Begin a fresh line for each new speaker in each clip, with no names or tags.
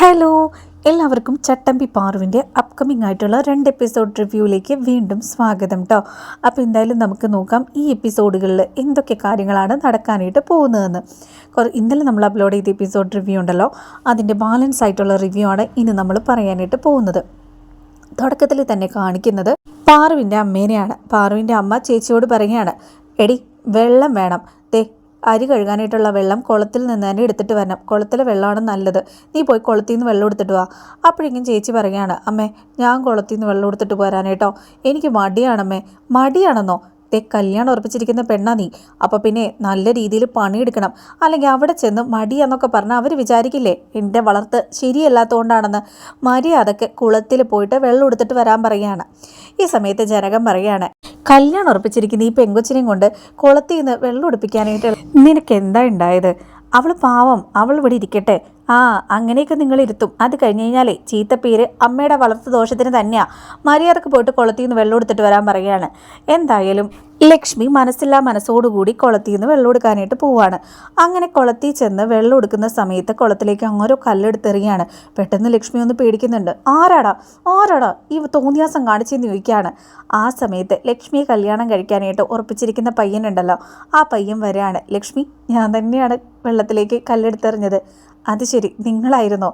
Hello എല്ലാവർക്കും ചട്ടമ്പി പാറുവിന്റെ upcoming ആയിട്ടുള്ള രണ്ട് എപ്പിസോഡ് റിവ്യൂവിലേക്ക് വീണ്ടും സ്വാഗതം കേട്ടോ അപ്പോൾ എന്തായാലും നമുക്ക് നോക്കാം ഈ എപ്പിസോഡുകളിൽ എന്തൊക്കെ കാര്യങ്ങളാണ് നടക്കാനായിട്ട് പോകുന്നതെന്ന്. ഇന്നലെ നമ്മൾ അപ്ലോഡ് ചെയ്ത എപ്പിസോഡ് റിവ്യൂ ഉണ്ടല്ലോ അതിന്റെ ബാലൻസ് ആയിട്ടുള്ള റിവ്യൂ ആണ് ഇനി നമ്മൾ പറയാനായിട്ട് പോകുന്നത്. തുടക്കത്തിൽ തന്നെ കാണിക്കുന്നത് പാറുവിന്റെ അമ്മേനെയാണ്. പാറുവിന്റെ അമ്മ ചേച്ചിയോട് പറയുകയാണ് എടി വെള്ളം വേണം. ദേ അരി കഴുകാനായിട്ടുള്ള വെള്ളം കുളത്തിൽ നിന്ന് തന്നെ എടുത്തിട്ട് വരണം. കുളത്തിലെ വെള്ളമാണ് നല്ലത്. നീ പോയി കുളത്തിൽ നിന്ന് വെള്ളം എടുത്തിട്ട് വാ. അപ്പോഴേക്കും ചേച്ചി പറയുകയാണ് അമ്മേ ഞാൻ കുളത്തിൽ നിന്ന് വെള്ളം എടുത്തിട്ട് പോരാനേട്ടോ എനിക്ക് മടിയാണമ്മേ മടിയാണെന്നോ? ദേ കല്യാണം ഉറപ്പിച്ചിരിക്കുന്ന പെണ്ണാ നീ. അപ്പോൾ പിന്നെ നല്ല രീതിയിൽ പണിയെടുക്കണം. അല്ലെങ്കിൽ അവിടെ ചെന്ന് മടിയെന്നൊക്കെ പറഞ്ഞാൽ അവർ വിചാരിക്കില്ലേ? എന്റെ വളർത്ത് ശരിയല്ലാത്തതുകൊണ്ടാണെന്ന് മര്യാദയ്ക്ക് കുളത്തിൽ പോയിട്ട് വെള്ളം എടുത്തിട്ട് വരാൻ പറയുകയാണ്. ഈ സമയത്ത് ജനകം പറയുകയാണ് കല്യാണം ഉറപ്പിച്ചിരിക്കുന്ന ഈ പെങ്കൊച്ചിനെയും കൊണ്ട് കുളത്തിൽ നിന്ന് വെള്ളം ഉടുപ്പിക്കാനായിട്ട് നിനക്ക് എന്താ ഉണ്ടായത്? അവൾ പാവം. അവൾ ഇവിടെ ഇരിക്കട്ടെ. ആ അങ്ങനെയൊക്കെ നിങ്ങൾ ഇരുത്തും. അത് കഴിഞ്ഞ് കഴിഞ്ഞാലേ ചീത്തപ്പേര് അമ്മയുടെ വളർത്തു ദോഷത്തിന് തന്നെയാണ് മര്യാദയ്ക്ക് പോയിട്ട് കുളത്തിൽ നിന്ന് വെള്ളം എടുത്തിട്ട് വരാൻ പറയുകയാണ്. എന്തായാലും ലക്ഷ്മി മനസ്സില്ലാ മനസ്സോടുകൂടി കുളത്തിൽ നിന്ന് വെള്ളം എടുക്കാനായിട്ട് പോവാണ്. അങ്ങനെ കുളത്തിൽ ചെന്ന് വെള്ളം എടുക്കുന്ന സമയത്ത് കുളത്തിലേക്ക് അങ്ങോരോ കല്ലെടുത്തെറിയാണ്. പെട്ടെന്ന് ലക്ഷ്മി ഒന്ന് പേടിക്കുന്നുണ്ട്. ആരാടാ? ആരാടാ? ഈ തോന്നിയാസം കാണിച്ചെന്ന് ചോദിക്കുകയാണ്. ആ സമയത്ത് ലക്ഷ്മിയെ കല്യാണം കഴിക്കാനായിട്ട് ഉറപ്പിച്ചിരിക്കുന്ന പയ്യനുണ്ടല്ലോ. ആ പയ്യൻ വരെയാണ് ലക്ഷ്മി ഞാൻ തന്നെയാണ് വെള്ളത്തിലേക്ക് കല്ലെടുത്തെറിഞ്ഞത്. അത് ശരി നിങ്ങളായിരുന്നോ?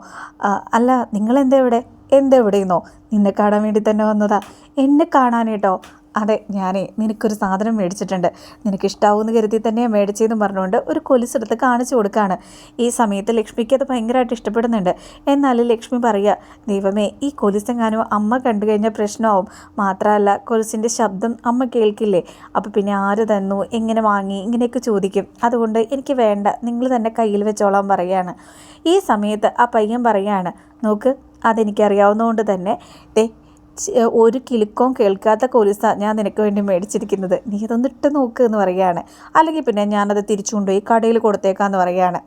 അല്ല നിങ്ങളെന്താ ഇവിടെ? എന്താ ഇവിടെയെന്നോ നിന്നെ കാണാൻ വേണ്ടി തന്നെ വന്നതാ. എന്നെ കാണാനേട്ടോ? അതെ ഞാനേ നിനക്കൊരു സാധനം മേടിച്ചിട്ടുണ്ട്. നിനക്ക് ഇഷ്ടാവുമെന്ന് കരുതി തന്നെയാണ് മേടിച്ചതെന്ന് പറഞ്ഞുകൊണ്ട് ഒരു കൊലിസെടുത്ത് കാണിച്ചു കൊടുക്കുകയാണ് ഈ സമയത്ത് ലക്ഷ്മിക്ക് അത് ഭയങ്കരമായിട്ട് ഇഷ്ടപ്പെടുന്നുണ്ട്. എന്നാൽ ലക്ഷ്മി പറയുക ദൈവമേ ഈ കൊലിസെങ്ങാനും അമ്മ കണ്ടു കഴിഞ്ഞാൽ പ്രശ്നമാവും. മാത്രമല്ല കൊലിസിന്റെ ശബ്ദം അമ്മ കേൾക്കില്ലേ? അപ്പോൾ പിന്നെ ആര് തന്നു? എങ്ങനെ വാങ്ങി? ഇങ്ങനെയൊക്കെ ചോദിക്കും. അതുകൊണ്ട് എനിക്ക് വേണ്ട നിങ്ങൾ തന്നെ കയ്യിൽ വെച്ചോളാൻ പറയുകയാണ് ഈ സമയത്ത് ആ പയ്യൻ പറയുകയാണ് നോക്ക് അതെനിക്കറിയാവുന്നതുകൊണ്ട് തന്നെ. ദേ ഒരു കിലുക്കവും കേൾക്കാത്ത കൊലുസ ഞാൻ നിനക്ക് വേണ്ടി മേടിച്ചിരിക്കുന്നത്. നീ അതൊന്ന് ഇട്ട് നോക്ക് എന്ന് പറയുകയാണ്. അല്ലെങ്കിൽ പിന്നെ ഞാനത് തിരിച്ചു കൊണ്ടുപോയി കടയിൽ കൊടുത്തേക്കാന്ന് പറയുകയാണ്.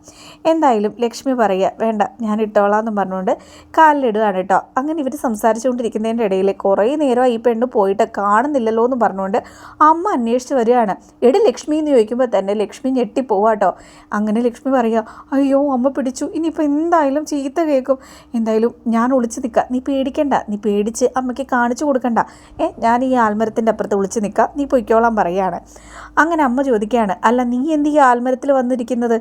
എന്തായാലും ലക്ഷ്മി പറയുക വേണ്ട ഞാൻ ഇട്ടോളാം എന്ന് പറഞ്ഞുകൊണ്ട് കാലിലിടുകയാണ് കേട്ടോ അങ്ങനെ ഇവർ സംസാരിച്ചുകൊണ്ടിരിക്കുന്നതിന്റെ ഇടയിൽ കുറേ നേരം ഈ പെണ്ണ് പോയിട്ട് കാണുന്നില്ലല്ലോ എന്ന് പറഞ്ഞുകൊണ്ട് അമ്മ അന്വേഷിച്ച് വരികയാണ്. എടി ലക്ഷ്മി എന്ന് ചോദിക്കുമ്പോൾ തന്നെ ലക്ഷ്മി ഞെട്ടിപ്പോവാട്ടോ അങ്ങനെ ലക്ഷ്മി പറയുക അയ്യോ അമ്മ പിടിച്ചു. ഇനിയിപ്പോൾ എന്തായാലും ചീത്ത കേൾക്കും. എന്തായാലും ഞാൻ ഒളിച്ച് നിൽക്കാം. നീ പേടിക്കണ്ട. നീ പേടിച്ച് അമ്മയ്ക്ക് കാണിച്ചു കൊടുക്കണ്ട. ഏ ഞാൻ ഈ ആൽമരത്തിന്റെ അപ്പുറത്ത് വിളിച്ച് നിൽക്കാം നീ പൊയ്ക്കോളാൻ പറയാണ്. അങ്ങനെ അമ്മ ചോദിക്കുകയാണ്. അല്ല നീ എന്ത് ഈ ആൽമരത്തിൽ വന്നിരിക്കുന്നത്?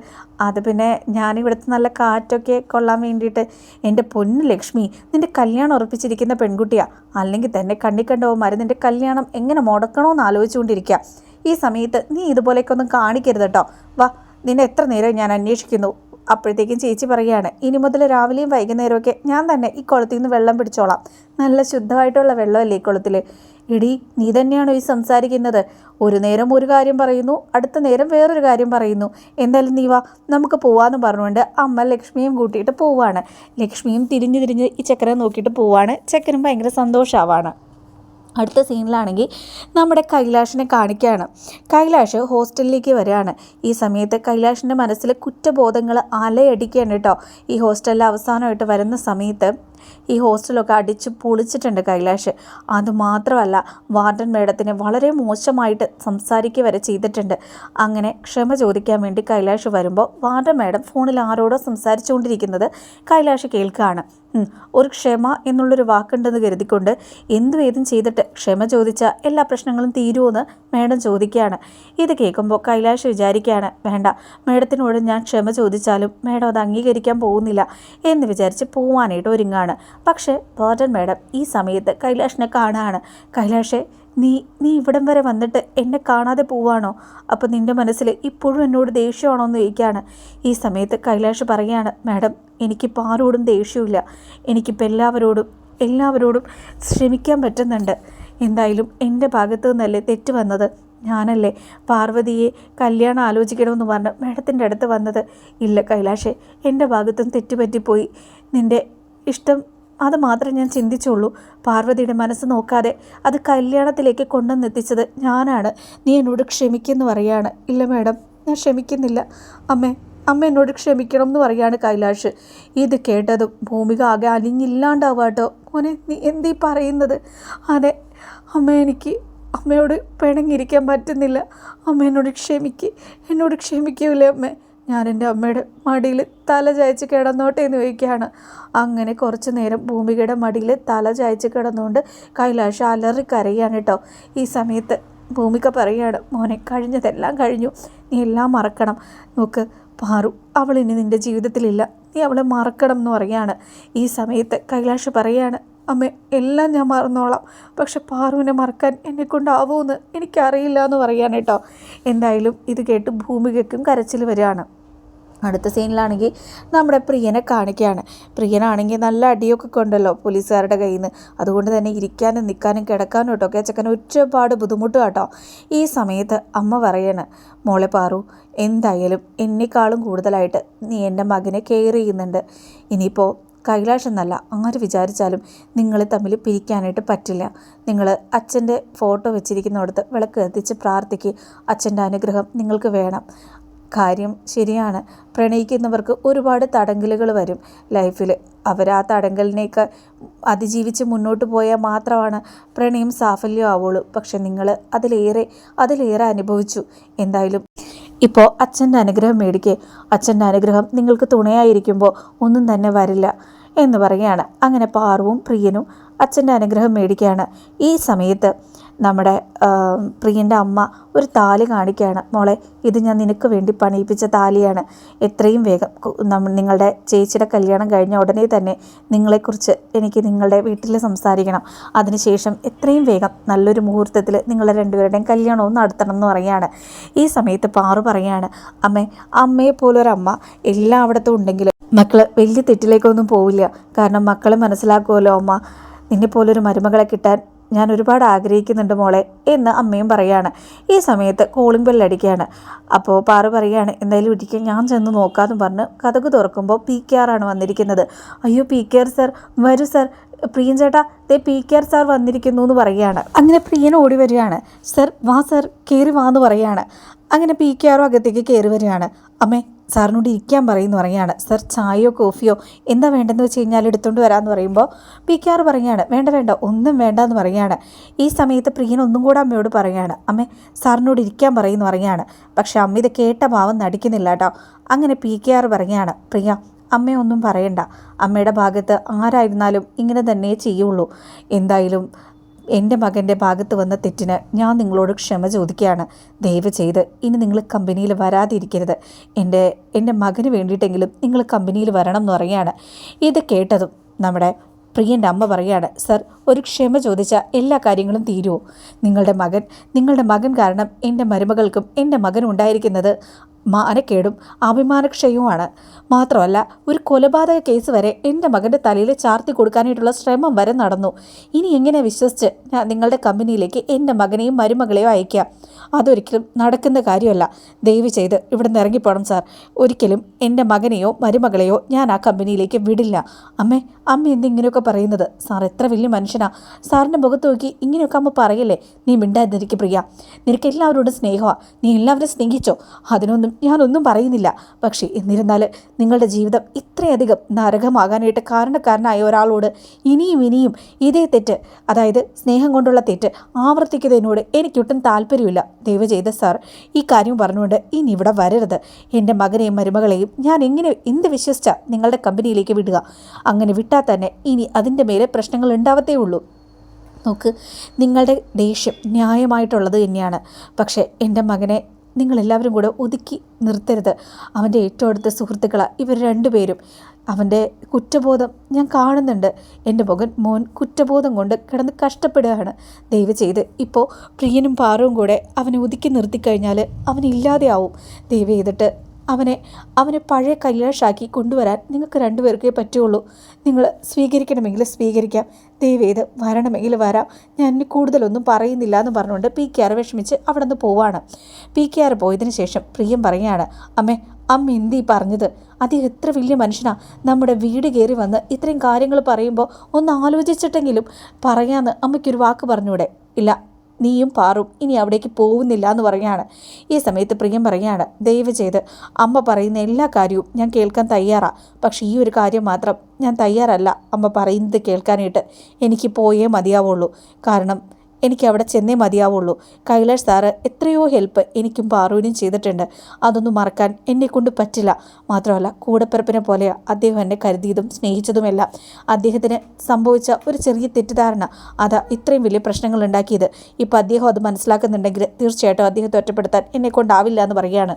അത് പിന്നെ ഞാനിവിടുത്തെ നല്ല കാറ്റൊക്കെ കൊള്ളാൻ വേണ്ടിയിട്ട് എന്റെ പൊന്നു ലക്ഷ്മി നിന്റെ കല്യാണം ഉറപ്പിച്ചിരിക്കുന്ന പെൺകുട്ടിയാ. അല്ലെങ്കിൽ തന്നെ കണ്ണി കണ്ടവന്മാർ നിന്റെ കല്യാണം എങ്ങനെ മുടക്കണമെന്ന് ആലോചിച്ചുകൊണ്ടിരിക്കുക. ഈ സമയത്ത് നീ ഇതുപോലെയൊക്കെ ഒന്നും കാണിക്കരുത് കേട്ടോ. വാ നിന്നെ എത്ര നേരം ഞാൻ അന്വേഷിക്കുന്നു. അപ്പോഴത്തേക്കും ചേച്ചി പറയുകയാണ് ഇനി മുതൽ രാവിലെയും വൈകുന്നേരമൊക്കെ ഞാൻ തന്നെ ഈ കുളത്തിൽ നിന്ന് വെള്ളം പിടിച്ചോളാം. നല്ല ശുദ്ധമായിട്ടുള്ള വെള്ളമല്ലേ ഈ കുളത്തിൽ ഇടി നീ തന്നെയാണോ ഈ സംസാരിക്കുന്നത്? ഒരു നേരം ഒരു കാര്യം പറയുന്നു അടുത്ത നേരം വേറൊരു കാര്യം പറയുന്നു. എന്തായാലും നീ വാ നമുക്ക് പോവാന്ന് പറഞ്ഞുകൊണ്ട് അമ്മ ലക്ഷ്മിയും കൂട്ടിയിട്ട് പോവാണ്. ലക്ഷ്മിയും തിരിഞ്ഞു തിരിഞ്ഞ് ഈ ചക്കരെ നോക്കിയിട്ട് പോവാണ്. ചക്കരും ഭയങ്കര സന്തോഷമാവാണ് അടുത്ത സീനിലാണെങ്കിൽ നമ്മുടെ കൈലാഷിനെ കാണിക്കുകയാണ്. കൈലാഷ് ഹോസ്റ്റലിലേക്ക് വരികയാണ്. ഈ സമയത്ത് കൈലാഷിന്റെ മനസ്സിൽ കുറ്റബോധങ്ങൾ അലയടിക്കുകയാണ് കേട്ടോ. ഈ ഹോസ്റ്റലിൽ അവസാനമായിട്ട് വരുന്ന സമയത്ത് ഈ ഹോസ്റ്റലൊക്കെ അടിച്ച് പൊളിച്ചിട്ടുണ്ട് കൈലാഷ്. അതുമാത്രമല്ല വാർഡൻ മേഡത്തിന് വളരെ മോശമായിട്ട് സംസാരിക്കുക വരെ ചെയ്തിട്ടുണ്ട്. അങ്ങനെ ക്ഷമ ചോദിക്കാൻ വേണ്ടി കൈലാഷ് വരുമ്പോൾ വാർഡൻ മേഡം ഫോണിൽ ആരോടോ സംസാരിച്ചുകൊണ്ടിരിക്കുന്നത് കൈലാഷ് കേൾക്കുകയാണ്. ഒരു ക്ഷമ എന്നുള്ളൊരു വാക്കുണ്ടെന്ന് കരുതിക്കൊണ്ട് എന്തു ഏതും ചെയ്തിട്ട് ക്ഷമ ചോദിച്ചാൽ എല്ലാ പ്രശ്നങ്ങളും തീരുമെന്ന് മേഡം ചോദിക്കുകയാണ്. ഇത് കേൾക്കുമ്പോൾ കൈലാഷ് വിചാരിക്കുകയാണ് വേണ്ട മേഡത്തിനോട് ഞാൻ ക്ഷമ ചോദിച്ചാലും മേഡം അത് അംഗീകരിക്കാൻ പോകുന്നില്ല എന്ന് വിചാരിച്ച് പോവാനായിട്ട് ഒരുങ്ങാണ് പക്ഷേ വാർഡൻ മേഡം ഈ സമയത്ത് കൈലാഷിനെ കാണുകയാണ്. കൈലാഷെ നീ നീ ഇവിടം വരെ വന്നിട്ട് എന്നെ കാണാതെ പോവാണോ? അപ്പം നിന്റെ മനസ്സിൽ ഇപ്പോഴും എന്നോട് ദേഷ്യമാണോ എന്ന് ചോദിക്കുകയാണ്. ഈ സമയത്ത് കൈലാഷ് പറയുകയാണ് മാഡം എനിക്കിപ്പോൾ ആരോടും ദേഷ്യമില്ല എനിക്കിപ്പോൾ എല്ലാവരോടും എല്ലാവരോടും ശ്രമിക്കാൻ പറ്റുന്നുണ്ട്. എന്തായാലും എന്റെ ഭാഗത്തു നിന്നല്ലേ തെറ്റ് വന്നത്. ഞാനല്ലേ പാർവതിയെ കല്യാണം ആലോചിക്കണമെന്ന് പറഞ്ഞ് മാഡത്തിന്റെ അടുത്ത് വന്നത്. ഇല്ല കൈലാഷേ എന്റെ ഭാഗത്തും തെറ്റുപറ്റിപ്പോയി നിന്റെ ഇഷ്ടം അത് മാത്രമേ ഞാൻ ചിന്തിച്ചുള്ളൂ. പാർവതിയുടെ മനസ്സ് നോക്കാതെ അത് കല്യാണത്തിലേക്ക് കൊണ്ടുവന്നെത്തിച്ചത് ഞാനാണ്. നീ എന്നോട് ക്ഷമിക്കുന്നു പറയാണ്. ഇല്ല മാഡം ഞാൻ ക്ഷമിക്കുന്നില്ല. അമ്മേ അമ്മ എന്നോട് ക്ഷമിക്കണം എന്ന് പറയാണ് കൈലാഷ്. ഇത് കേട്ടതും ഭൂമിക ആകെ അലിഞ്ഞില്ലാണ്ടാവാട്ടോ മോനെ നീ എന്തീ പറയുന്നത്? അതെ അമ്മ എനിക്ക് അമ്മയോട് പിണങ്ങിയിരിക്കാൻ പറ്റുന്നില്ല. അമ്മ എന്നോട് ക്ഷമിക്ക് എന്നോട് ക്ഷമിക്കൂലേ അമ്മ. ഞാൻ എന്റെ അമ്മയുടെ മടിയിൽ തല ചായച്ച് കിടന്നോട്ടെ എന്ന് ചോദിക്കുകയാണ്. അങ്ങനെ കുറച്ച് നേരം ഭൂമികയുടെ മടിയിൽ തല ചായച്ച് കിടന്നുകൊണ്ട് കൈലാഷ് അലറി കരയാണ് കേട്ടോ. ഈ സമയത്ത് ഭൂമിക പറയാണ് മോനെ കഴിഞ്ഞതെല്ലാം കഴിഞ്ഞു. നീ എല്ലാം മറക്കണം. നോക്ക് പാറു അവൾ ഇനി നിന്റെ ജീവിതത്തിലില്ല. നീ അവളെ മറക്കണം എന്ന് പറയാണ്. ഈ സമയത്ത് കൈലാഷ് പറയാണ് അമ്മ എല്ലാം ഞാൻ മറന്നോളാം. പക്ഷെ പാറുവിനെ മറക്കാൻ എന്നെ കൊണ്ടാവുമെന്ന് എനിക്കറിയില്ല എന്ന് പറയാൻ കേട്ടോ. എന്തായാലും ഇത് കേട്ട് ഭൂമികയ്ക്കും കരച്ചിൽ വരികയാണ്. അടുത്ത സീനിലാണെങ്കിൽ നമ്മുടെ പ്രിയനെ കാണിക്കുകയാണ്. പ്രിയനാണെങ്കിൽ നല്ല അടിയൊക്കെ കൊണ്ടല്ലോ പോലീസുകാരുടെ കയ്യിൽ നിന്ന് അതുകൊണ്ട് തന്നെ ഇരിക്കാനും നിൽക്കാനും കിടക്കാനും കേട്ടോ കേച്ചക്കൻ ചെക്കൻ ഒരുപാട് ബുദ്ധിമുട്ട് കേട്ടോ. ഈ സമയത്ത് അമ്മ പറയാണ് മോളെ പാറു എന്തായാലും എന്നെക്കാളും കൂടുതലായിട്ട് നീ എന്റെ മകനെ കെയർ ചെയ്യുന്നുണ്ട്. ഇനിയിപ്പോൾ കൈലാഷ് എന്നല്ല ആര് വിചാരിച്ചാലും നിങ്ങൾ തമ്മിൽ പിരിക്കാനായിട്ട് പറ്റില്ല. നിങ്ങൾ അച്ഛന്റെ ഫോട്ടോ വെച്ചിരിക്കുന്നിടത്ത് വിളക്ക് കത്തിച്ച് പ്രാർത്ഥിക്കുക അച്ഛന്റെ അനുഗ്രഹം നിങ്ങൾക്ക് വേണം. കാര്യം ശരിയാണ്. പ്രണയിക്കുന്നവർക്ക് ഒരുപാട് തടങ്കലുകൾ വരും. ലൈഫിൽ അവർ ആ തടങ്കലിനെയൊക്കെ അതിജീവിച്ച് മുന്നോട്ട് പോയാൽ മാത്രമാണ് പ്രണയം സാഫല്യം ആവുള്ളൂ പക്ഷെ നിങ്ങൾ അതിലേറെ അതിലേറെ അനുഭവിച്ചു. എന്തായാലും ഇപ്പോൾ അച്ഛന്റെ അനുഗ്രഹം മേടിക്കേ. അച്ഛന്റെ അനുഗ്രഹം നിങ്ങൾക്ക് തുണയായിരിക്കുമ്പോൾ ഒന്നും തന്നെ വരില്ല. എന്ന് പറയുകയാണ്. അങ്ങനെ പാർവും പ്രിയനും അച്ഛന്റെ അനുഗ്രഹം മേടിക്കുകയാണ്. ഈ സമയത്ത് നമ്മുടെ പ്രിയന്റെ അമ്മ ഒരു താലി കാണിക്കുകയാണ്. മോളെ ഇത് ഞാൻ നിനക്ക് വേണ്ടി പണിയിപ്പിച്ച താലിയാണ്. എത്രയും വേഗം നിങ്ങളുടെ ചേച്ചിയുടെ കല്യാണം കഴിഞ്ഞ ഉടനെ തന്നെ നിങ്ങളെക്കുറിച്ച് എനിക്ക് നിങ്ങളുടെ വീട്ടിൽ സംസാരിക്കണം. അതിനുശേഷം എത്രയും വേഗം നല്ലൊരു മുഹൂർത്തത്തിൽ നിങ്ങളെ രണ്ടുപേരുടെയും കല്യാണവും നടത്തണം എന്ന് പറയുകയാണ്. ഈ സമയത്ത് പാറു പറയുകയാണ് അമ്മേ അമ്മയെ പോലൊരമ്മ എല്ലായിടത്തും ഉണ്ടെങ്കിലും മക്കൾ വലിയ തെറ്റിലേക്കൊന്നും പോവില്ല. കാരണം മക്കൾ മനസ്സിലാക്കുമല്ലോ അമ്മ. നിന്നെപ്പോലൊരു മരുമകളെ കിട്ടാൻ ഞാൻ ഒരുപാട് ആഗ്രഹിക്കുന്നുണ്ട് മോളെ എന്ന് അമ്മയും പറയാണ്. ഈ സമയത്ത് കോളിംഗ് ബെല്ലടിക്കുകയാണ് അപ്പോൾ പാറു പറയുകയാണ് എന്തായാലും ഒരിക്കൽ ഞാൻ ചെന്ന് നോക്കാമെന്ന് പറഞ്ഞ് കഥക് തുറക്കുമ്പോൾ പി കെ ആറാണ് വന്നിരിക്കുന്നത്. അയ്യോ പി കെ ആർ സർ വരൂ സർ പ്രിയൻ ചേട്ടാ ദേ പി കെ ആർ സാർ വന്നിരിക്കുന്നു എന്ന് പറയുകയാണ് അങ്ങനെ പ്രിയൻ ഓടി വരികയാണ്. സർ വാ സർ കയറി വാ എന്ന് പറയുകയാണ് അങ്ങനെ പി കെ ആറും അകത്തേക്ക് കയറി വരികയാണ്. അമ്മേ സാറിനോട് ഇരിക്കാൻ പറയുമെന്ന് പറയുകയാണ്. സർ ചായയോ കോഫിയോ എന്താ വേണ്ടെന്ന് വെച്ച് കഴിഞ്ഞാൽ എടുത്തുകൊണ്ട് വരാമെന്ന് പറയുമ്പോൾ പി കെ ആർ പറയുകയാണ്. വേണ്ട വേണ്ട ഒന്നും വേണ്ട എന്ന് പറയുകയാണ്. ഈ സമയത്ത് പ്രിയൻ ഒന്നും കൂടെ അമ്മയോട് പറയുകയാണ്. അമ്മ സാറിനോട് ഇരിക്കാൻ പറയുമെന്ന് പറയുകയാണ്. പക്ഷേ അമ്മ ഇത് കേട്ട ഭാവം നടിക്കുന്നില്ല കേട്ടോ. അങ്ങനെ പി കെ ആർ പറയുകയാണ്. പ്രിയ അമ്മയൊന്നും പറയണ്ട. അമ്മയുടെ ഭാഗത്ത് ആരായിരുന്നാലും ഇങ്ങനെ തന്നെ ചെയ്യുള്ളൂ. എന്തായാലും എന്റെ മകന്റെ ഭാഗത്ത് വന്ന തെറ്റിന് ഞാൻ നിങ്ങളോട് ക്ഷമ ചോദിക്കുകയാണ്. ദയവ് ചെയ്ത് ഇനി നിങ്ങൾ കമ്പനിയിൽ വരാതിരിക്കരുത്. എന്റെ എന്റെ മകന് വേണ്ടിയിട്ടെങ്കിലും നിങ്ങൾ കമ്പനിയിൽ വരണം എന്ന് പറയുകയാണ്. ഇത് കേട്ടതും നമ്മുടെ പ്രിയന്റെ അമ്മ പറയുകയാണ് സർ ഒരു ക്ഷമ ചോദിച്ചാൽ എല്ലാ കാര്യങ്ങളും തീരുമോ നിങ്ങളുടെ മകൻ നിങ്ങളുടെ മകൻ കാരണം എന്റെ മരുമകൾക്കും എന്റെ മകനും ഉണ്ടായിരിക്കുന്നത് മാനക്കേടും അഭിമാനക്ഷയവുമാണ്. മാത്രമല്ല ഒരു കൊലപാതക കേസ് വരെ എന്റെ മകന്റെ തലയിൽ ചാർത്തി കൊടുക്കാനായിട്ടുള്ള ശ്രമം വരെ നടന്നു. ഇനി എങ്ങനെ വിശ്വസിച്ച് ഞാൻ നിങ്ങളുടെ കമ്പനിയിലേക്ക് എന്റെ മകനെയും മരുമകളെയോ അയക്കാം? അതൊരിക്കലും നടക്കുന്ന കാര്യമല്ല. ദയവ് ചെയ്ത് ഇവിടെ നിന്ന് ഇറങ്ങിപ്പോണം സാർ. ഒരിക്കലും എന്റെ മകനെയോ മരുമകളെയോ ഞാൻ ആ കമ്പനിയിലേക്ക് വിടില്ല. അമ്മേ അമ്മ എന്തിങ്ങനെയൊക്കെ പറയുന്നത്? സാർ എത്ര വലിയ മനുഷ്യനാ. സാറിന്റെ മുഖത്ത് നോക്കി ഇങ്ങനെയൊക്കെ അമ്മ പറയല്ലേ? നീ മിണ്ടാതിരിക്കും പ്രിയ. നിനക്ക് എല്ലാവരോടും സ്നേഹമാണ് നീ എല്ലാവരും സ്നേഹിച്ചോ? അതിനൊന്നും ഞാനൊന്നും പറയുന്നില്ല. പക്ഷേ എന്നിരുന്നാൽ നിങ്ങളുടെ ജീവിതം ഇത്രയധികം നരകമാകാനായിട്ട് കാരണക്കാരനായ ഒരാളോട് ഇനിയും ഇനിയും ഇതേ തെറ്റ് അതായത് സ്നേഹം കൊണ്ടുള്ള തെറ്റ് ആവർത്തിക്കുന്നതിനോട് എനിക്കൊട്ടും താല്പര്യമില്ല. ദയവ് ചെയ്ത സാർ ഈ കാര്യം പറഞ്ഞുകൊണ്ട് ഇനി ഇവിടെ വരരുത്. എന്റെ മകനെയും മരുമകളെയും ഞാൻ എങ്ങനെ എന്ത് വിശ്വസിച്ച നിങ്ങളുടെ കമ്പനിയിലേക്ക് വിടുക? അങ്ങനെ വിട്ടാൽ തന്നെ ഇനി അതിന്റെ മേലെ പ്രശ്നങ്ങൾ ഉണ്ടാവത്തേ ഉള്ളൂ നോക്ക് നിങ്ങളുടെ ദേഷ്യം ന്യായമായിട്ടുള്ളത് തന്നെയാണ്. പക്ഷേ എന്റെ മകനെ നിങ്ങളെല്ലാവരും കൂടെ ഒതുക്കി നിർത്തരുത്. അവന്റെ ഏറ്റവും അടുത്ത സുഹൃത്തുക്കളാണ് ഇവർ രണ്ടുപേരും. അവന്റെ കുറ്റബോധം ഞാൻ കാണുന്നുണ്ട്. എന്റെ മകൻ മോൻ കുറ്റബോധം കൊണ്ട് കിടന്ന് കഷ്ടപ്പെടുകയാണ്. ദയവ് ചെയ്ത് ഇപ്പോൾ പ്രിയനും പാറവും കൂടെ അവനെ ഒതുക്കി നിർത്തിക്കഴിഞ്ഞാൽ അവനില്ലാതെയാവും ദയവ് ചെയ്തിട്ട് അവനെ അവനെ പഴയ കല്യാഷാക്കി കൊണ്ടുവരാൻ നിങ്ങൾക്ക് രണ്ടുപേർക്കേ പറ്റുള്ളൂ. നിങ്ങൾ സ്വീകരിക്കണമെങ്കിൽ സ്വീകരിക്കാം. ദയവേത് വരണമെങ്കിൽ വരാം. ഞാൻ കൂടുതലൊന്നും പറയുന്നില്ല എന്ന് പറഞ്ഞുകൊണ്ട് പി കെ ആർ വിഷമിച്ച് അവിടെ നിന്ന് പോവാണ്. പി കെ ആർ പോയതിന് ശേഷം പ്രിയം പറയുകയാണ് അമ്മേ അമ്മ എന്തീ പറഞ്ഞത്? അദ്ദേഹം എത്ര വലിയ മനുഷ്യനാ. നമ്മുടെ വീട് കയറി വന്ന് ഇത്രയും കാര്യങ്ങൾ പറയുമ്പോൾ ഒന്ന് ആലോചിച്ചിട്ടെങ്കിലും പറയാമെന്ന് അമ്മയ്ക്കൊരു വാക്ക് പറഞ്ഞൂടെ? ഇല്ല നീയും പാറും. ഇനി അവിടേക്ക് പോകുന്നില്ല എന്ന് പറയാണ് ഈ സമയത്ത് പ്രിയം പറയാണ് ദയവ് ചെയ്ത് അമ്മ പറയുന്ന എല്ലാ കാര്യവും ഞാൻ കേൾക്കാൻ തയ്യാറാണ് പക്ഷേ ഈ ഒരു കാര്യം മാത്രം ഞാൻ തയ്യാറല്ല അമ്മ പറയുന്നത് കേൾക്കാനായിട്ട്. എനിക്ക് പോയേ മതിയാവുള്ളൂ. കാരണം എനിക്ക് അവിടെ ചെന്നേ മതിയാവുള്ളൂ. കൈലാഷ് സാറ് എത്രയോ ഹെൽപ്പ് എനിക്കും പാറുവിനും ചെയ്തിട്ടുണ്ട്. അതൊന്നും മറക്കാൻ എന്നെക്കൊണ്ട് പറ്റില്ല. മാത്രമല്ല കൂടപ്പിറപ്പിനെ പോലെ അദ്ദേഹം എന്നെ കരുതിയതും സ്നേഹിച്ചതുമെല്ലാം. അദ്ദേഹത്തിന് സംഭവിച്ച ഒരു ചെറിയ തെറ്റിദ്ധാരണ. അതാ ഇത്രയും വലിയ പ്രശ്നങ്ങൾ ഉണ്ടാക്കിയത്. ഇപ്പം അദ്ദേഹം അത് മനസ്സിലാക്കുന്നുണ്ടെങ്കിൽ തീർച്ചയായിട്ടും അദ്ദേഹത്തെ ഒറ്റപ്പെടുത്താൻ എന്നെ കൊണ്ടാവില്ല എന്ന് പറയുകയാണ്.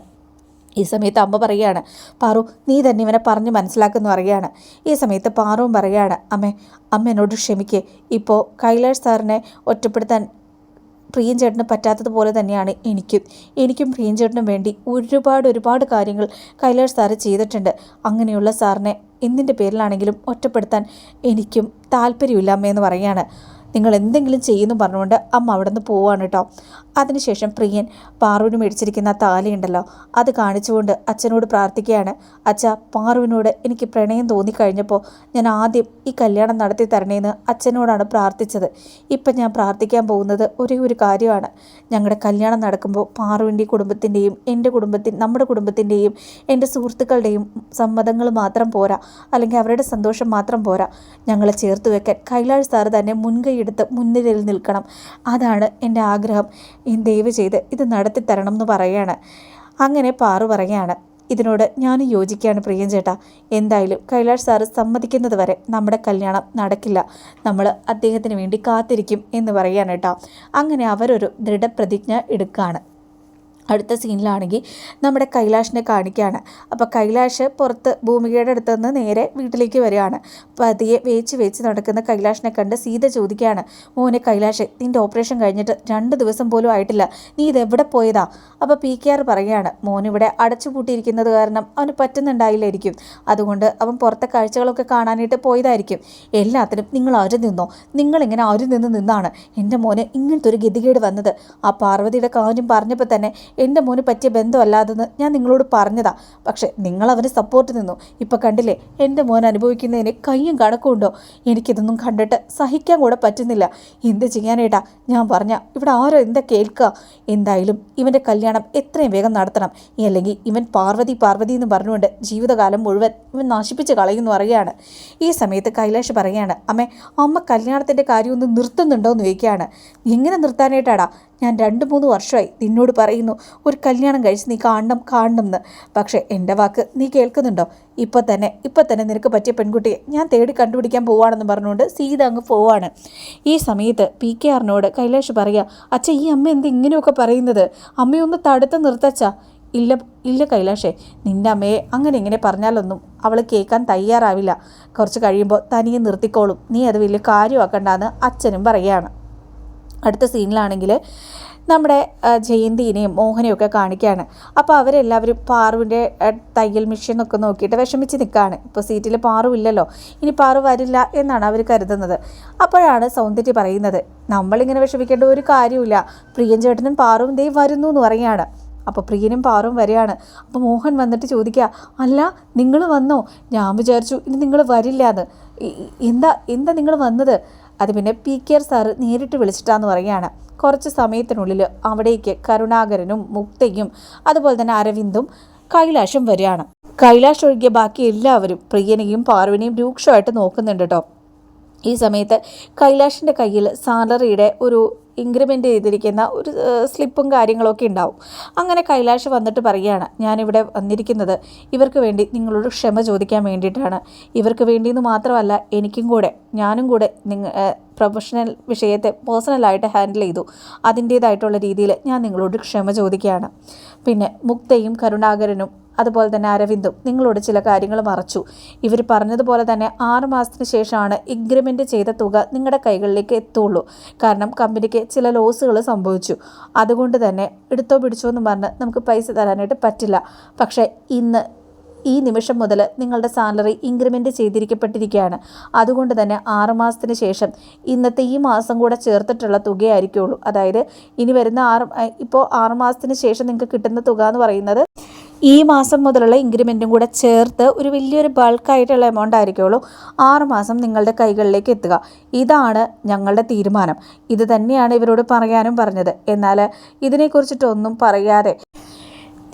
ഈ സമയത്ത് അമ്മ പറയുകയാണ് പാറു നീ തന്നെ ഇവനെ പറഞ്ഞ് മനസ്സിലാക്കുന്നു പറയുകയാണ്. ഈ സമയത്ത് പാറുവും പറയുകയാണ് അമ്മേ അമ്മ എന്നോട് ക്ഷമിക്കേ. ഇപ്പോൾ കൈലാഷ് സാറിനെ ഒറ്റപ്പെടുത്താൻ പ്രിയൻ ചേട്ടന് പറ്റാത്തതുപോലെ തന്നെയാണ് എനിക്കും. എനിക്കും പ്രിയൻ ചേട്ടനും വേണ്ടി ഒരുപാട് ഒരുപാട് കാര്യങ്ങൾ കൈലാഷ് സാറ് ചെയ്തിട്ടുണ്ട്. അങ്ങനെയുള്ള സാറിനെ എന്തിന്റെ പേരിലാണെങ്കിലും ഒറ്റപ്പെടുത്താൻ എനിക്കും താല്പര്യമില്ല അമ്മയെന്ന് പറയുകയാണ്. നിങ്ങൾ എന്തെങ്കിലും ചെയ്യുന്നു പറഞ്ഞുകൊണ്ട് അമ്മ അവിടെ നിന്ന് പോവാണ് കേട്ടോ. അതിനുശേഷം പ്രിയൻ പാറുവിന് മേടിച്ചിരിക്കുന്ന താലിയുണ്ടല്ലോ അത് കാണിച്ചുകൊണ്ട് അച്ഛനോട് പ്രാർത്ഥിക്കുകയാണ്. അച്ഛ പാറുവിനോട് എനിക്ക് പ്രണയം തോന്നിക്കഴിഞ്ഞപ്പോൾ ഞാൻ ആദ്യം ഈ കല്യാണം നടത്തി തരണേന്ന് അച്ഛനോടാണ് പ്രാർത്ഥിച്ചത്. ഇപ്പം ഞാൻ പ്രാർത്ഥിക്കാൻ പോകുന്നത് ഒരേ ഒരു കാര്യമാണ്. ഞങ്ങളുടെ കല്യാണം നടക്കുമ്പോൾ പാറുവിന്റെ കുടുംബത്തിന്റെയും എന്റെ കുടുംബത്തിൻ നമ്മുടെ കുടുംബത്തിന്റെയും എന്റെ സുഹൃത്തുക്കളുടെയും സമ്മതങ്ങൾ മാത്രം പോരാ. അല്ലെങ്കിൽ അവരുടെ സന്തോഷം മാത്രം പോരാ. ഞങ്ങളെ ചേർത്ത് വെക്കാൻ കൈലാഷ് സാറ് തന്നെ മുൻകൈയെടുത്ത് മുൻനിരയിൽ നിൽക്കണം. അതാണ് എന്റെ ആഗ്രഹം. ദയവ് ചെയ്ത് ഇത് നടത്തി തരണം എന്ന് പറയാണ്. അങ്ങനെ പാറു പറയാണ് ഇതിനോട് ഞാൻ യോജിക്കുകയാണ് പ്രിയൻ ചേട്ടാ. എന്തായാലും കൈലാഷ് സാറ് സമ്മതിക്കുന്നത് വരെ നമ്മുടെ കല്യാണം നടക്കില്ല. നമ്മൾ അദ്ദേഹത്തിന് വേണ്ടി കാത്തിരിക്കും എന്ന് പറയാണ് കേട്ടോ. അങ്ങനെ അവരൊരു ദൃഢപ്രതിജ്ഞ എടുക്കുകയാണ് അടുത്ത സീനിലാണെങ്കിൽ നമ്മുടെ കൈലാഷിനെ കാണിക്കുകയാണ്. അപ്പോൾ കൈലാഷ് പുറത്ത് ഭൂമികയുടെ അടുത്ത് നിന്ന് നേരെ വീട്ടിലേക്ക് വരികയാണ്. പതിയെ വേച്ച് വേച്ച് നടക്കുന്ന കൈലാഷിനെ കണ്ട് സീത ചോദിക്കുകയാണ് മോനെ കൈലാഷ് നിന്റെ ഓപ്പറേഷൻ കഴിഞ്ഞിട്ട് രണ്ട് ദിവസം പോലും ആയിട്ടില്ല. നീ ഇതെവിടെ പോയതാ? അപ്പോൾ പി കെ ആർ പറയുകയാണ് മോനിവിടെ അടച്ചുപൂട്ടിയിരിക്കുന്നത് കാരണം അവന് പറ്റുന്നുണ്ടായില്ലായിരിക്കും. അതുകൊണ്ട് അവൻ പുറത്തെ കാഴ്ചകളൊക്കെ കാണാനായിട്ട് പോയതായിരിക്കും. എല്ലാത്തിനും നിങ്ങൾ അവർ നിന്നോ? നിങ്ങളിങ്ങനെ ആരും നിന്ന് നിന്നാണ്. എന്റെ മോനെ ഇങ്ങനത്തെ ഒരു ഗതികേട് വന്നത്. ആ പാർവതിയുടെ കാര്യം പറഞ്ഞപ്പോൾ തന്നെ എന്റെ മോന് പറ്റിയ ബന്ധമല്ലാതെന്ന് ഞാൻ നിങ്ങളോട് പറഞ്ഞതാ. പക്ഷേ നിങ്ങൾ അവന് സപ്പോർട്ട് നിന്നു. ഇപ്പം കണ്ടില്ലേ എന്റെ മോൻ അനുഭവിക്കുന്നതിന് കയ്യും കണക്കും ഉണ്ടോ? എനിക്കിതൊന്നും കണ്ടിട്ട് സഹിക്കാൻ കൂടെ പറ്റുന്നില്ല. എന്ത് ചെയ്യാനേട്ടാ? ഞാൻ പറഞ്ഞ ഇവിടെ ആരോ എന്താ കേൾക്കുക എന്തായാലും ഇവന്റെ കല്യാണം എത്രയും വേഗം നടത്തണം. അല്ലെങ്കിൽ ഇവൻ പാർവതി പാർവതി എന്ന് പറഞ്ഞുകൊണ്ട് ജീവിതകാലം മുഴുവൻ ഇവൻ നശിപ്പിച്ച് കളയുന്നു അറിയാണ് ഈ സമയത്ത് കൈലാഷ് പറയുകയാണ് അമ്മേ അമ്മ കല്യാണത്തിന്റെ കാര്യം ഒന്ന് നിർത്തുന്നുണ്ടോ എന്ന് ചോദിക്കുകയാണ്. എങ്ങനെ നിർത്താനായിട്ടാടാ? ഞാൻ രണ്ട് മൂന്ന് വർഷമായി നിന്നോട് പറയുന്നു ഒരു കല്യാണം കഴിച്ച് നീ കാണണം കാണണം എന്ന് പക്ഷേ എന്റെ വാക്ക് നീ കേൾക്കുന്നുണ്ടോ? ഇപ്പം തന്നെ ഇപ്പം തന്നെ നിനക്ക് പറ്റിയ പെൺകുട്ടിയെ ഞാൻ തേടി കണ്ടുപിടിക്കാൻ പോവാണെന്ന് പറഞ്ഞുകൊണ്ട് സീത അങ്ങ് പോവാണ്. ഈ സമയത്ത് പി കെ ആറിനോട് കൈലാഷ് പറയുക അച്ഛ ഈ അമ്മ എന്ത് ഇങ്ങനെയൊക്കെ പറയുന്നത്? അമ്മയൊന്ന് തടുത്ത് നിർത്തച്ചാ. ഇല്ല ഇല്ല കൈലാഷേ നിന്റെ അമ്മയെ അങ്ങനെ ഇങ്ങനെ പറഞ്ഞാലൊന്നും അവൾ കേൾക്കാൻ തയ്യാറാവില്ല. കുറച്ച് കഴിയുമ്പോൾ തനിയെ നിർത്തിക്കോളും. നീ അത് വലിയ കാര്യമാക്കണ്ടെന്ന് അച്ഛനും പറയുകയാണ് അടുത്ത സീനിലാണെങ്കിൽ നമ്മുടെ ജയന്തിനെയും മോഹനെയും ഒക്കെ കാണിക്കുകയാണ്. അപ്പോൾ അവരെല്ലാവരും പാറുവിന്റെ തയ്യൽ മെഷീൻ ഒക്കെ നോക്കിയിട്ട് വിഷമിച്ച് നിൽക്കുകയാണ്. ഇപ്പോൾ സീറ്റിൽ പാറു ഇല്ലല്ലോ. ഇനി പാറു വരില്ല എന്നാണ് അവർ കരുതുന്നത്. അപ്പോഴാണ് സൗന്ദര്യ പറയുന്നത് നമ്മളിങ്ങനെ വിഷമിക്കേണ്ട ഒരു കാര്യമില്ല പ്രിയൻ ചേട്ടനും പാറുവും ദേ വരുന്നു എന്ന് പറയുകയാണ്. അപ്പോൾ പ്രിയനും പാറും വരികയാണ്. അപ്പോൾ മോഹൻ വന്നിട്ട് ചോദിക്കുക അല്ല നിങ്ങൾ വന്നോ? ഞാൻ വിചാരിച്ചു ഇനി നിങ്ങൾ വരില്ല എന്ന്. എന്താ എന്താ നിങ്ങൾ വന്നത്? അത് പിന്നെ പി കെ ആർ സാറ് നേരിട്ട് വിളിച്ചിട്ടാന്ന് പറയുകയാണ്. കുറച്ച് സമയത്തിനുള്ളിൽ അവിടേക്ക് കരുണാകരനും മുക്തയും അതുപോലെ തന്നെ അരവിന്ദും കൈലാഷും വരികയാണ്. കൈലാഷ് ഒഴികെ ബാക്കി എല്ലാവരും പ്രിയനെയും പാർവിനെയും രൂക്ഷമായിട്ട് നോക്കുന്നുണ്ട് കേട്ടോ ഈ സമയത്ത് കൈലാഷിന്റെ കയ്യിൽ സാലറിയുടെ ഒരു ഇൻക്രിമെന്റ് ചെയ്തിരിക്കുന്ന ഒരു സ്ലിപ്പും കാര്യങ്ങളൊക്കെ ഉണ്ടാവും. അങ്ങനെ കൈലാഷ് വന്നിട്ട് പറയുകയാണ് ഞാനിവിടെ വന്നിരിക്കുന്നത് ഇവർക്ക് വേണ്ടി നിങ്ങളോട് ക്ഷമ ചോദിക്കാൻ വേണ്ടിയിട്ടാണ്. ഇവർക്ക് വേണ്ടിയെന്ന് മാത്രമല്ല എനിക്കും കൂടെ ഞാനും കൂടെ നിങ്ങ പ്രൊഫഷണൽ വിഷയത്തെ പേഴ്സണലായിട്ട് ഹാൻഡിൽ ചെയ്തു. അതിന്റേതായിട്ടുള്ള രീതിയിൽ ഞാൻ നിങ്ങളോട് ക്ഷമ ചോദിക്കുകയാണ്. പിന്നെ മുക്തയും കരുണാകരനും അതുപോലെ തന്നെ അരവിന്ദും നിങ്ങളോട് ചില കാര്യങ്ങൾ മറച്ചു. ഇവർ പറഞ്ഞതുപോലെ തന്നെ ആറ് മാസത്തിന് ശേഷമാണ് ഇൻക്രിമെന്റ് ചെയ്ത തുക നിങ്ങളുടെ കൈകളിലേക്ക് എത്തുള്ളൂ. കാരണം കമ്പനിക്ക് ചില ലോസുകൾ സംഭവിച്ചു. അതുകൊണ്ട് തന്നെ എടുത്തോ പിടിച്ചോ എന്ന് പറഞ്ഞ് നമുക്ക് പൈസ തരാനായിട്ട് പറ്റില്ല. പക്ഷേ ഇന്ന് ഈ നിമിഷം മുതൽ നിങ്ങളുടെ സാലറി ഇൻക്രിമെന്റ് ചെയ്തിരിക്കപ്പെട്ടിരിക്കുകയാണ്. അതുകൊണ്ട് തന്നെ ആറ് മാസത്തിന് ശേഷം ഇന്നത്തെ ഈ മാസം കൂടെ ചേർത്തിട്ടുള്ള തുകയായിരിക്കുള്ളൂ. അതായത് ഇനി വരുന്ന ആറ് ഇപ്പോൾ ആറ് മാസത്തിന് ശേഷം നിങ്ങൾക്ക് കിട്ടുന്ന തുക എന്ന് പറയുന്നത് ഈ മാസം മുതലുള്ള ഇൻക്രിമെന്റും കൂടെ ചേർത്ത് ഒരു വലിയൊരു ബൾക്കായിട്ടുള്ള എമൗണ്ട് ആയിരിക്കുള്ളൂ. ആറുമാസം നിങ്ങളുടെ കൈകളിലേക്ക് എത്തുക. ഇതാണ് ഞങ്ങളുടെ തീരുമാനം. ഇത് തന്നെയാണ് ഇവരോട് പറയാനും പറഞ്ഞത്. എന്നാൽ ഇതിനെക്കുറിച്ചിട്ടൊന്നും പറയാതെ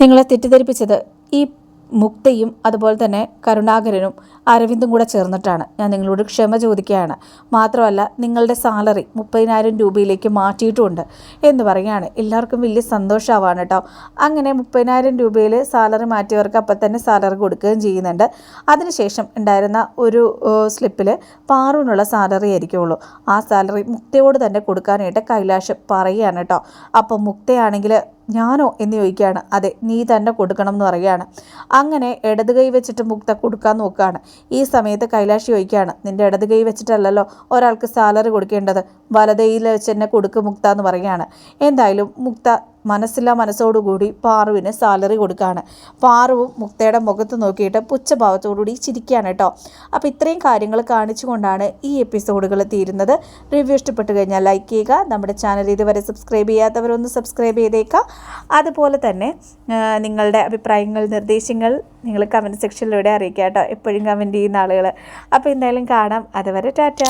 നിങ്ങളെ തെറ്റിദ്ധരിപ്പിച്ചത് ഈ മുക്തയും അതുപോലെ തന്നെ കരുണാകരനും അരവിന്ദും കൂടെ ചേർന്നിട്ടാണ്. ഞാൻ നിങ്ങളോട് ക്ഷമ ചോദിക്കുകയാണ്. മാത്രമല്ല നിങ്ങളുടെ സാലറി മുപ്പതിനായിരം രൂപയിലേക്ക് മാറ്റിയിട്ടുമുണ്ട് എന്ന് പറയുകയാണ്. എല്ലാവർക്കും വലിയ സന്തോഷമാവാണ് കേട്ടോ. അങ്ങനെ മുപ്പതിനായിരം രൂപയിൽ സാലറി മാറ്റിയവർക്ക് അപ്പം തന്നെ സാലറി കൊടുക്കുകയും ചെയ്യുന്നുണ്ട്. അതിനുശേഷം ഉണ്ടായിരുന്ന ഒരു സ്ലിപ്പിൽ പാറുവിനുള്ള സാലറി ആയിരിക്കുള്ളൂ. ആ സാലറി മുക്തയോട് തന്നെ കൊടുക്കാനായിട്ട് കൈലാഷ് പറയുകയാണ് കേട്ടോ. അപ്പം മുക്തയാണെങ്കിൽ ഞാനോ എന്ന് ചോദിക്കുകയാണ്. അതെ നീ തന്നെ കൊടുക്കണം എന്ന് പറയുകയാണ്. അങ്ങനെ ഇടത് കൈ വെച്ചിട്ട് മുക്ത കൊടുക്കാൻ നോക്കുകയാണ്. ഈ സമയത്ത് കൈലാഷ് ചോദിക്കുകയാണ് നിന്റെ ഇടത് കൈ വെച്ചിട്ടല്ലല്ലോ ഒരാൾക്ക് സാലറി കൊടുക്കേണ്ടത്? വലതയിൽ വെച്ച് തന്നെ കൊടുക്ക് മുക്ത എന്ന് പറയുകയാണ്. എന്തായാലും മുക്ത മനസ്സില്ലാ മനസ്സോടുകൂടി പാറുവിന് സാലറി കൊടുക്കുകയാണ് പാറുവും മുക്തയുടെ മുഖത്ത് നോക്കിയിട്ട് പുച്ഛഭാവത്തോടുകൂടി ചിരിക്കുകയാണ് കേട്ടോ. അപ്പോൾ ഇത്രയും കാര്യങ്ങൾ കാണിച്ചുകൊണ്ടാണ് ഈ എപ്പിസോഡുകൾ തീരുന്നത്. റിവ്യൂ ഇഷ്ടപ്പെട്ട് കഴിഞ്ഞാൽ ലൈക്ക് ചെയ്യുക നമ്മുടെ ചാനൽ ഇതുവരെ സബ്സ്ക്രൈബ് ചെയ്യാത്തവരൊന്ന് സബ്സ്ക്രൈബ് ചെയ്തേക്കുക. അതുപോലെ തന്നെ നിങ്ങളുടെ അഭിപ്രായങ്ങൾ നിർദ്ദേശങ്ങൾ നിങ്ങൾ കമന്റ് സെക്ഷനിലൂടെ അറിയിക്കുക കേട്ടോ. എപ്പോഴും കമന്റ് ചെയ്യുന്ന ആളുകൾ. അപ്പോൾ എന്തായാലും കാണാം. അതുവരെ ടാറ്റ.